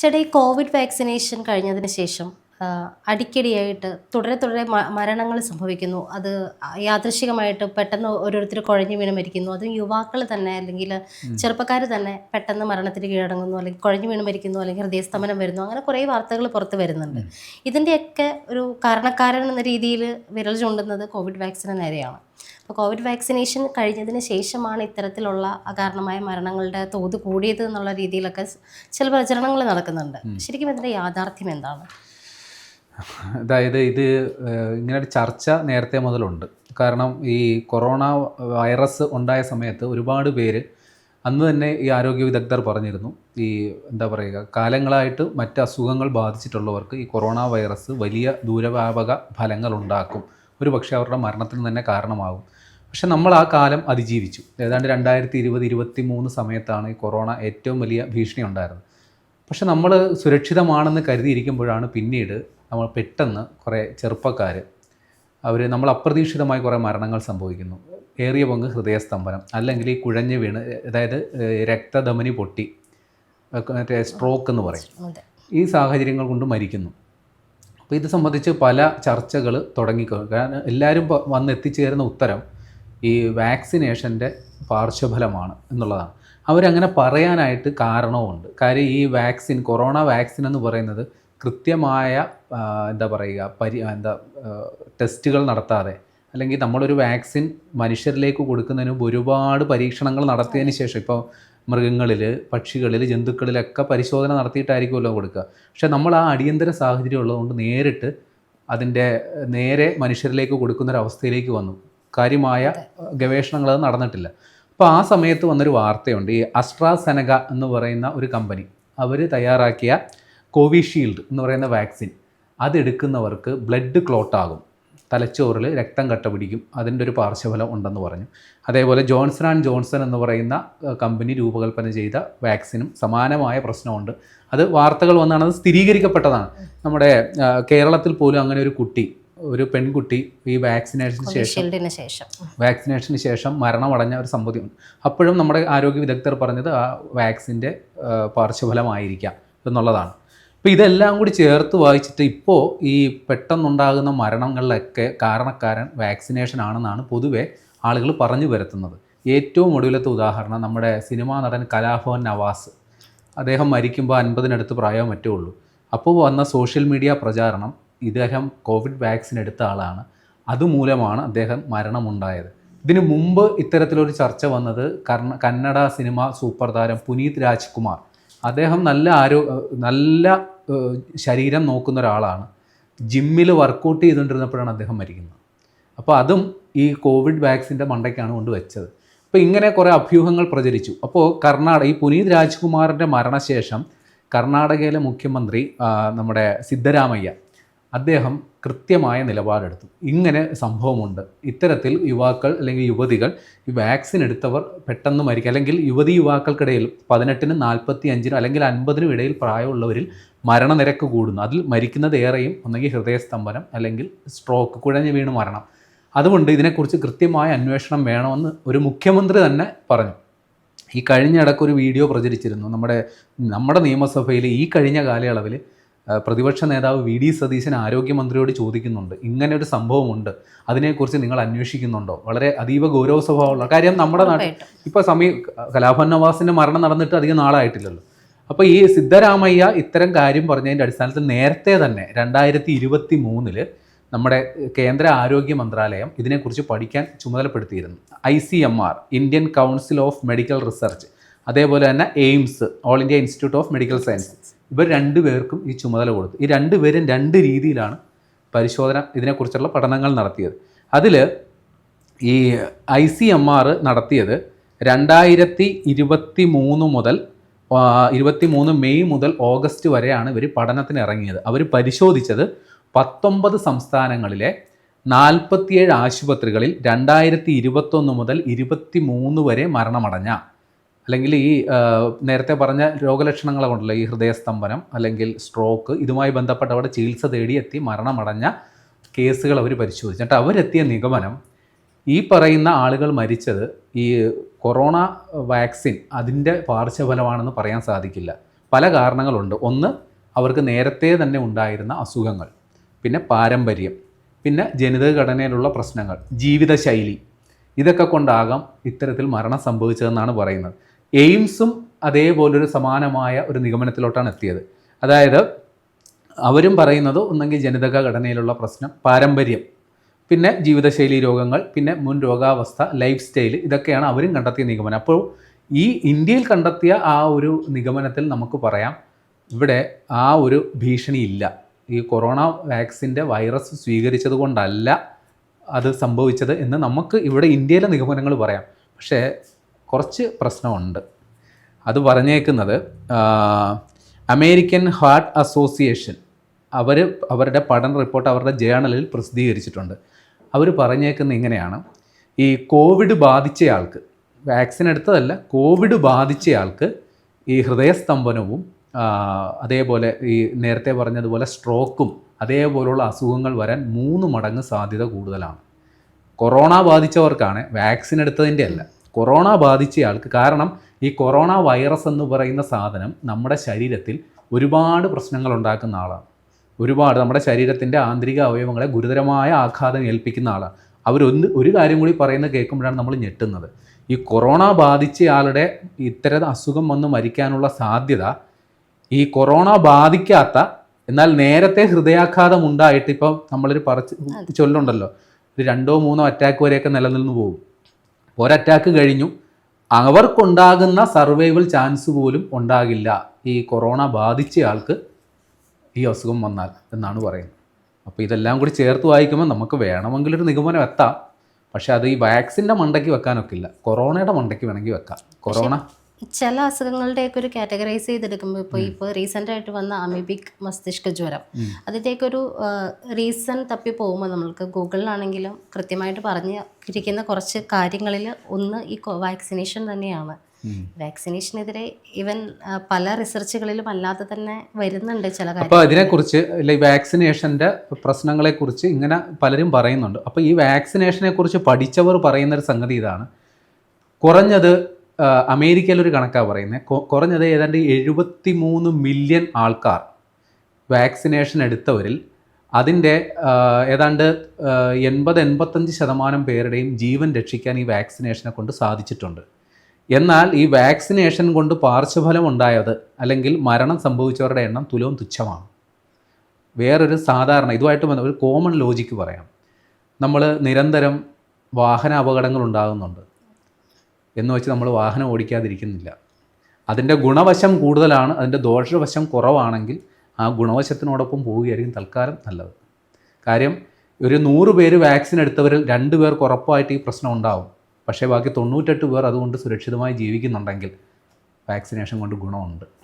ചേട്ടാ ഈ Covid vaccination കഴിഞ്ഞതിന് ശേഷം അടിക്കടിയായിട്ട് തുടരെ തുടരെ മരണങ്ങൾ സംഭവിക്കുന്നു. അത് യാദൃശികമായിട്ട് പെട്ടെന്ന് ഓരോരുത്തർ കുഴഞ്ഞു വീണ് മരിക്കുന്നു. അതും യുവാക്കൾ തന്നെ അല്ലെങ്കിൽ ചെറുപ്പക്കാർ തന്നെ പെട്ടെന്ന് മരണത്തിന് കീഴടങ്ങുന്നു അല്ലെങ്കിൽ കുഴഞ്ഞു വീണ് മരിക്കുന്നു അല്ലെങ്കിൽ ഹൃദയസ്തമനം വരുന്നു. അങ്ങനെ കുറേ വാർത്തകൾ പുറത്ത് വരുന്നുണ്ട്. ഇതിന്റെയൊക്കെ ഒരു കാരണക്കാരൻ എന്ന രീതിയിൽ വിരൽ ചൂണ്ടുന്നത് കോവിഡ് വാക്സിന് നേരെയാണ്. അപ്പോൾ കോവിഡ് വാക്സിനേഷൻ കഴിഞ്ഞതിന് ശേഷമാണ് ഇത്തരത്തിലുള്ള അകാരണമായ മരണങ്ങളുടെ തോത് കൂടിയത് എന്നുള്ള രീതിയിലൊക്കെ ചില പ്രചരണങ്ങൾ നടക്കുന്നുണ്ട്. ശരിക്കും ഇതിന്റെ യാഥാർത്ഥ്യം എന്താണ്? അതായത് ഇത് ഇങ്ങനൊരു ചർച്ച നേരത്തെ മുതലുണ്ട്. കാരണം ഈ കൊറോണ വൈറസ് ഉണ്ടായ സമയത്ത് ഒരുപാട് പേര് അന്ന് തന്നെ ഈ ആരോഗ്യ വിദഗ്ധർ പറഞ്ഞിരുന്നു. ഈ എന്താ പറയുക കാലങ്ങളായിട്ട് മറ്റ് അസുഖങ്ങൾ ബാധിച്ചിട്ടുള്ളവർക്ക് ഈ കൊറോണ വൈറസ് വലിയ ദൂരവ്യാപക ഫലങ്ങൾ ഉണ്ടാക്കും ഒരു പക്ഷേ അവരുടെ മരണത്തിന് തന്നെ കാരണമാകും. പക്ഷെ നമ്മൾ ആ കാലം അതിജീവിച്ചു. ഏതാണ്ട് രണ്ടായിരത്തി ഇരുപത് ഇരുപത്തി മൂന്ന് സമയത്താണ് ഈ കൊറോണ ഏറ്റവും വലിയ ഭീഷണി ഉണ്ടായിരുന്നത്. പക്ഷെ നമ്മൾ സുരക്ഷിതമാണെന്ന് കരുതിയിരിക്കുമ്പോഴാണ് പിന്നീട് നമ്മൾ പെട്ടെന്ന് കുറേ ചെറുപ്പക്കാർ അവർ നമ്മൾ അപ്രതീക്ഷിതമായി കുറേ മരണങ്ങൾ സംഭവിക്കുന്നു. ഏറിയ പങ്ക് ഹൃദയസ്തംഭനം. അല്ലെങ്കിൽ ഈ കുഴഞ്ഞു വീണ് അതായത് രക്തധമനി പൊട്ടി മറ്റേ സ്ട്രോക്ക് എന്ന് പറയും. ഈ സാഹചര്യങ്ങൾ കൊണ്ട് മരിക്കുന്നു. അപ്പോൾ ഇത് സംബന്ധിച്ച് പല ചർച്ചകൾ തുടങ്ങിക്കോ കാരണം എല്ലാവരും വന്ന് എത്തിച്ചേരുന്ന ഉത്തരം ഈ വാക്സിനേഷന്റെ പാർശ്വഫലമാണ് എന്നുള്ളതാണ്. അവരങ്ങനെ പറയാനായിട്ട് കാരണവുമുണ്ട്. കാര്യം ഈ വാക്സിൻ കൊറോണ വാക്സിൻ എന്ന് പറയുന്നത് കൃത്യമായ എന്താ പറയുക പരി എന്താ ടെസ്റ്റുകൾ നടത്താതെ അല്ലെങ്കിൽ നമ്മളൊരു വാക്സിൻ മനുഷ്യരിലേക്ക് കൊടുക്കുന്നതിന് മുമ്പ് ഒരുപാട് പരീക്ഷണങ്ങൾ നടത്തിയതിന് ശേഷം ഇപ്പോൾ മൃഗങ്ങളിൽ പക്ഷികളിൽ ജന്തുക്കളിലൊക്കെ പരിശോധന നടത്തിയിട്ടായിരിക്കുമല്ലോ കൊടുക്കുക. പക്ഷെ നമ്മൾ ആ അടിയന്തര സാഹചര്യം ഉള്ളതുകൊണ്ട് നേരിട്ട് അതിന്റെ നേരെ മനുഷ്യരിലേക്ക് കൊടുക്കുന്നൊരവസ്ഥയിലേക്ക് വന്നു. കാര്യമായ ഗവേഷണങ്ങൾ അത് നടന്നിട്ടില്ല. അപ്പോൾ ആ സമയത്ത് വന്നൊരു വാർത്തയുണ്ട്. ഈ അസ്ട്രാസെനക എന്ന് പറയുന്ന ഒരു കമ്പനി അവർ തയ്യാറാക്കിയ കോവിഷീൽഡ് എന്ന് പറയുന്ന വാക്സിൻ അതെടുക്കുന്നവർക്ക് ബ്ലഡ് ക്ലോട്ട് ആകും. തലച്ചോറിൽ രക്തം കട്ട പിടിക്കും. അതിന്റെ ഒരു പാർശ്വഫലം ഉണ്ടെന്ന് പറഞ്ഞു. അതേപോലെ ജോൺസൺ ആൻഡ് ജോൺസൺ എന്ന് പറയുന്ന കമ്പനി രൂപകൽപ്പന ചെയ്ത വാക്സിനും സമാനമായ പ്രശ്നമുണ്ട്. അത് വാർത്തകൾ വന്നാണ് അത് സ്ഥിരീകരിക്കപ്പെട്ടതാണ്. നമ്മുടെ കേരളത്തിൽ പോലും അങ്ങനെ ഒരു കുട്ടി ഒരു പെൺകുട്ടി ഈ വാക്സിനേഷന് ശേഷം വാക്സിനേഷന് ശേഷം മരണമടഞ്ഞ ഒരു സംഭവം. അപ്പോഴും നമ്മുടെ ആരോഗ്യ വിദഗ്ധർ പറഞ്ഞത് ആ വാക്സിന്റെ പാർശ്വഫലമായിരിക്കാം എന്നുള്ളതാണ്. അപ്പോൾ ഇതെല്ലാം കൂടി ചേർത്ത് വായിച്ചിട്ട് ഇപ്പോൾ ഈ പെട്ടെന്നുണ്ടാകുന്ന മരണങ്ങളിലൊക്കെ കാരണക്കാരൻ വാക്സിനേഷൻ ആണെന്നാണ് പൊതുവെ ആളുകൾ പറഞ്ഞു വരുത്തുന്നത്. ഏറ്റവും ഒടുവിലത്തെ ഉദാഹരണം നമ്മുടെ സിനിമാ നടൻ കലാഭവൻ നവാസ്. അദ്ദേഹം മരിക്കുമ്പോൾ അൻപതിനടുത്ത് പ്രായമോ മറ്റേ ഉള്ളൂ അപ്പോൾ വന്ന സോഷ്യൽ മീഡിയ പ്രചാരണം ഇദ്ദേഹം കോവിഡ് വാക്സിൻ എടുത്ത ആളാണ്. അതുമൂലമാണ് അദ്ദേഹം മരണമുണ്ടായത്. ഇതിനു മുമ്പ് ഇത്തരത്തിലൊരു ചർച്ച വന്നത് കർണ കന്നഡ സിനിമ സൂപ്പർ താരം പുനീത് രാജ്കുമാർ. അദ്ദേഹം നല്ല ആരോ നല്ല ശരീരം നോക്കുന്ന ഒരാളാണ്. ജിമ്മിൽ വർക്കൗട്ട് ചെയ്തുകൊണ്ടിരുന്നപ്പോഴാണ് അദ്ദേഹം മരിക്കുന്നത്. അപ്പോൾ അതും ഈ കോവിഡ് വാക്സിന്റെ മണ്ടയ്ക്കാണ് കൊണ്ട് വെച്ചത്. അപ്പോൾ ഇങ്ങനെ കുറേ അഭ്യൂഹങ്ങൾ പ്രചരിച്ചു. അപ്പോൾ കർണാടക ഈ പുനീത് രാജ്കുമാറിന്റെ മരണശേഷം കർണാടകയിലെ മുഖ്യമന്ത്രി നമ്മുടെ സിദ്ധരാമയ്യ അദ്ദേഹം കൃത്യമായ നിലപാടെടുത്തു. ഇങ്ങനെ സംഭവമുണ്ട്. ഇത്തരത്തിൽ യുവാക്കൾ അല്ലെങ്കിൽ യുവതികൾ ഈ വാക്സിൻ എടുത്തവർ പെട്ടെന്ന് മരിക്കുക അല്ലെങ്കിൽ യുവതി യുവാക്കൾക്കിടയിൽ പതിനെട്ടിനും നാൽപ്പത്തി അഞ്ചിനും അല്ലെങ്കിൽ അൻപതിനും ഇടയിൽ പ്രായമുള്ളവരിൽ മരണനിരക്ക് കൂടുന്നു. അതിൽ മരിക്കുന്നത് ഏറെയും ഒന്നെങ്കിൽ ഹൃദയസ്തംഭനം അല്ലെങ്കിൽ സ്ട്രോക്ക് കുഴഞ്ഞു വീണ് മരണം. അതുകൊണ്ട് ഇതിനെക്കുറിച്ച് കൃത്യമായ അന്വേഷണം വേണമെന്ന് ഒരു മുഖ്യമന്ത്രി തന്നെ പറഞ്ഞു. ഈ കഴിഞ്ഞ ഒരു വീഡിയോ പ്രചരിച്ചിരുന്നു. നമ്മുടെ നമ്മുടെ നിയമസഭയിൽ ഈ കഴിഞ്ഞ കാലയളവിൽ പ്രതിപക്ഷ നേതാവ് വി ഡി സതീശൻ ആരോഗ്യമന്ത്രിയോട് ചോദിക്കുന്നുണ്ട്. ഇങ്ങനെ ഒരു സംഭവമുണ്ട്. അതിനെക്കുറിച്ച് നിങ്ങൾ അന്വേഷിക്കുന്നുണ്ടോ? വളരെ അതീവ ഗൗരവ സ്വഭാവമുള്ള കാര്യം നമ്മുടെ നാട്ടിൽ ഇപ്പോൾ സമീ കലാഭവൻ നവാസിന്റെ മരണം നടന്നിട്ട് അധികം നാളായിട്ടില്ലല്ലോ. അപ്പോൾ ഈ സിദ്ധരാമയ്യ ഇത്തരം കാര്യം പറഞ്ഞതിന്റെ അടിസ്ഥാനത്തിൽ നേരത്തെ തന്നെ രണ്ടായിരത്തി ഇരുപത്തി മൂന്നിൽ നമ്മുടെ കേന്ദ്ര ആരോഗ്യ മന്ത്രാലയം ഇതിനെക്കുറിച്ച് പഠിക്കാൻ ചുമതലപ്പെടുത്തിയിരുന്നു. I C M R Indian council of medical research അതേപോലെ തന്നെ AIIMS all India institute of medical science ഇവർ രണ്ടുപേർക്കും ഈ ചുമതല കൊടുത്തു. ഈ രണ്ടുപേരും രണ്ട് രീതിയിലാണ് പരിശോധന ഇതിനെക്കുറിച്ചുള്ള പഠനങ്ങൾ നടത്തിയത്. അതിൽ ഈ ഐ സി എം ആർ നടത്തിയത് രണ്ടായിരത്തി ഇരുപത്തി മൂന്ന് മുതൽ ഇരുപത്തി മൂന്ന് മെയ് മുതൽ ഓഗസ്റ്റ് വരെയാണ് ഇവർ പഠനത്തിന് ഇറങ്ങിയത്. അവർ പരിശോധിച്ചത് പത്തൊമ്പത് സംസ്ഥാനങ്ങളിലെ നാൽപ്പത്തിയേഴ് ആശുപത്രികളിൽ രണ്ടായിരത്തി ഇരുപത്തൊന്ന് മുതൽ ഇരുപത്തി മൂന്ന് വരെ മരണമടഞ്ഞ അല്ലെങ്കിൽ ഈ നേരത്തെ പറഞ്ഞ രോഗലക്ഷണങ്ങളെ കൊണ്ടല്ലോ ഈ ഹൃദയസ്തംഭനം അല്ലെങ്കിൽ സ്ട്രോക്ക് ഇതുമായി ബന്ധപ്പെട്ട് അവിടെ ചികിത്സ തേടിയെത്തി മരണമടഞ്ഞ കേസുകൾ അവർ പരിശോധിച്ചു. എന്നിട്ട് അവരെത്തിയ നിഗമനം ഈ പറയുന്ന ആളുകൾ മരിച്ചത് ഈ കൊറോണ വാക്സിൻ അതിന്റെ പാർശ്വഫലമാണെന്ന് പറയാൻ സാധിക്കില്ല. പല കാരണങ്ങളുണ്ട്. ഒന്ന് അവർക്ക് നേരത്തെ തന്നെ ഉണ്ടായിരുന്ന അസുഖങ്ങൾ. പിന്നെ പാരമ്പര്യം. പിന്നെ ജനിതക ഘടനയിലുള്ള പ്രശ്നങ്ങൾ. ജീവിതശൈലി. ഇതൊക്കെ കൊണ്ടാകാം ഇത്തരത്തിൽ മരണം സംഭവിച്ചതെന്നാണ് പറയുന്നത്. എയിംസും അതേപോലൊരു സമാനമായ ഒരു നിഗമനത്തിലോട്ടാണ് എത്തിയത്. അതായത് അവരും പറയുന്നത് ഒന്നെങ്കിൽ ജനിതക ഘടനയിലുള്ള പ്രശ്നം പാരമ്പര്യം പിന്നെ ജീവിതശൈലി രോഗങ്ങൾ പിന്നെ മുൻ രോഗാവസ്ഥ ലൈഫ് സ്റ്റൈൽ ഇതൊക്കെയാണ് അവരും കണ്ടെത്തിയ നിഗമനം. അപ്പോൾ ഈ ഇന്ത്യയിൽ കണ്ടെത്തിയ ആ ഒരു നിഗമനത്തിൽ നമുക്ക് പറയാം ഇവിടെ ആ ഒരു ഭീഷണി ഇല്ല ഈ കൊറോണ വാക്സിന്റെ വൈറസ് സ്വീകരിച്ചത് കൊണ്ടല്ല അത് സംഭവിച്ചത് എന്ന് നമുക്ക് ഇവിടെ ഇന്ത്യയിലെ നിഗമനങ്ങൾ പറയാം. പക്ഷേ കുറച്ച് പ്രശ്നമുണ്ട്. അത് പറഞ്ഞേക്കുന്നത് അമേരിക്കൻ ഹാർട്ട് അസോസിയേഷൻ അവർ അവരുടെ പഠന റിപ്പോർട്ട് അവരുടെ ജേണലിൽ പ്രസിദ്ധീകരിച്ചിട്ടുണ്ട്. അവർ പറഞ്ഞേക്കുന്നത് ഇങ്ങനെയാണ്. ഈ കോവിഡ് ബാധിച്ചയാൾക്ക് വാക്സിൻ എടുത്തതല്ല കോവിഡ് ബാധിച്ചയാൾക്ക് ഈ ഹൃദയസ്തംഭനവും അതേപോലെ ഈ നേരത്തെ പറഞ്ഞതുപോലെ സ്ട്രോക്കും അതേപോലുള്ള അസുഖങ്ങൾ വരാൻ മൂന്ന് മടങ്ങ് സാധ്യത കൂടുതലാണ്. കൊറോണ ബാധിച്ചവർക്കാണ് വാക്സിൻ എടുത്തതിന്റെ അല്ല. കൊറോണ ബാധിച്ചയാൾക്ക് കാരണം ഈ കൊറോണ വൈറസ് എന്ന് പറയുന്ന സാധനം നമ്മുടെ ശരീരത്തിൽ ഒരുപാട് പ്രശ്നങ്ങൾ ഉണ്ടാക്കുന്ന ആളാണ്. ഒരുപാട് നമ്മുടെ ശരീരത്തിന്റെ ആന്തരിക അവയവങ്ങളെ ഗുരുതരമായ ആഘാതം ഏൽപ്പിക്കുന്ന ആളാണ്. അവരൊന്ന് ഒരു കാര്യം കൂടി പറയുന്നത് കേൾക്കുമ്പോഴാണ് നമ്മൾ ഞെട്ടുന്നത്. ഈ കൊറോണ ബാധിച്ചയാളുടെ ഇത്തരം അസുഖം വന്ന് മരിക്കാനുള്ള സാധ്യത ഈ കൊറോണ ബാധിക്കാത്ത എന്നാൽ നേരത്തെ ഹൃദയാഘാതം ഉണ്ടായിട്ട് ഇപ്പം നമ്മളൊരു പറച്ച് ചൊല്ലുണ്ടല്ലോ ഒരു രണ്ടോ മൂന്നോ അറ്റാക്ക് വരെയൊക്കെ നിലനിന്ന് പോകും. ഒരറ്റാക്ക് കഴിഞ്ഞു. അവർക്കുണ്ടാകുന്ന സർവൈവൽ ചാൻസ് പോലും ഉണ്ടാകില്ല. ഈ കൊറോണ ബാധിച്ച ആൾക്ക് ഈ അസുഖം വന്നാൽ എന്നാണ് പറയുന്നത്. അപ്പോൾ ഇതെല്ലാം കൂടി ചേർത്ത് വായിക്കുമ്പോൾ നമുക്ക് വേണമെങ്കിൽ ഒരു നിഗമനം എത്താം. പക്ഷേ അത് ഈ വാക്സിന്റെ മണ്ടയ്ക്ക് വെക്കാനൊക്കില്ല. കൊറോണയുടെ മണ്ടയ്ക്ക് വേണമെങ്കിൽ വെക്കാം. കൊറോണ ചില അസുഖങ്ങളുടെയൊക്കെ ഒരു കാറ്റഗറൈസ് ചെയ്തെടുക്കുമ്പോൾ ഇപ്പോൾ ഇപ്പോൾ റീസെന്റ് ആയിട്ട് വന്ന അമീബിക് മസ്തിഷ്ക ജ്വരം. അതിന്റെയൊക്കെ ഒരു റീസൺ തപ്പി പോകുമ്പോൾ നമ്മൾക്ക് ഗൂഗിളിലാണെങ്കിലും കൃത്യമായിട്ട് പറഞ്ഞിരിക്കുന്ന കുറച്ച് കാര്യങ്ങളിൽ ഒന്ന് ഈ വാക്സിനേഷൻ തന്നെയാണ്. വാക്സിനേഷനെതിരെ ഇവൻ പല റിസർച്ചുകളിലും അല്ലാതെ തന്നെ വരുന്നുണ്ട് ചില അപ്പോൾ അതിനെക്കുറിച്ച് വാക്സിനേഷന്റെ പ്രശ്നങ്ങളെക്കുറിച്ച് ഇങ്ങനെ പലരും പറയുന്നുണ്ട്. അപ്പോൾ ഈ വാക്സിനേഷനെ കുറിച്ച് പഠിച്ചവർ പറയുന്ന ഒരു സംഗതി ഇതാണ്. കുറഞ്ഞത് അമേരിക്കയിലൊരു കണക്കാണ് പറയുന്നത് കുറഞ്ഞത് ഏതാണ്ട് എഴുപത്തി മൂന്ന് മില്യൺ ആൾക്കാർ വാക്സിനേഷൻ എടുത്തവരിൽ അതിന്റെ ഏതാണ്ട് എൺപത് എൺപത്തഞ്ച് ശതമാനം പേരുടെയും ജീവൻ രക്ഷിക്കാൻ ഈ വാക്സിനേഷനെ കൊണ്ട് സാധിച്ചിട്ടുണ്ട്. എന്നാൽ ഈ വാക്സിനേഷൻ കൊണ്ട് പാർശ്വഫലം ഉണ്ടായത് അല്ലെങ്കിൽ മരണം സംഭവിച്ചവരുടെ എണ്ണം തുലവും തുച്ഛമാണ്. വേറൊരു സാധാരണ ഇതുമായിട്ട് ബന്ധ ഒരു കോമൺ ലോജിക്ക് പറയാം. നമ്മൾ നിരന്തരം വാഹന അപകടങ്ങൾ ഉണ്ടാകുന്നുണ്ട്. എന്ന് വെച്ച് നമ്മൾ വാഹനം ഓടിക്കാതിരിക്കുന്നില്ല. അതിന്റെ ഗുണവശം കൂടുതലാണ് അതിന്റെ ദോഷവശം കുറവാണെങ്കിൽ ആ ഗുണവശത്തിനോടൊപ്പം പോവുകയായിരിക്കും തൽക്കാലം നല്ലത്. കാര്യം ഒരു നൂറ് പേര് വാക്സിൻ എടുത്തവരിൽ രണ്ട് പേർക്ക് ഉറപ്പായിട്ട് ഈ പ്രശ്നം ഉണ്ടാവും. പക്ഷേ ബാക്കി തൊണ്ണൂറ്റെട്ട് പേർ അതുകൊണ്ട് സുരക്ഷിതമായി ജീവിക്കുന്നുണ്ടെങ്കിൽ വാക്സിനേഷൻ കൊണ്ട് ഗുണമുണ്ട്.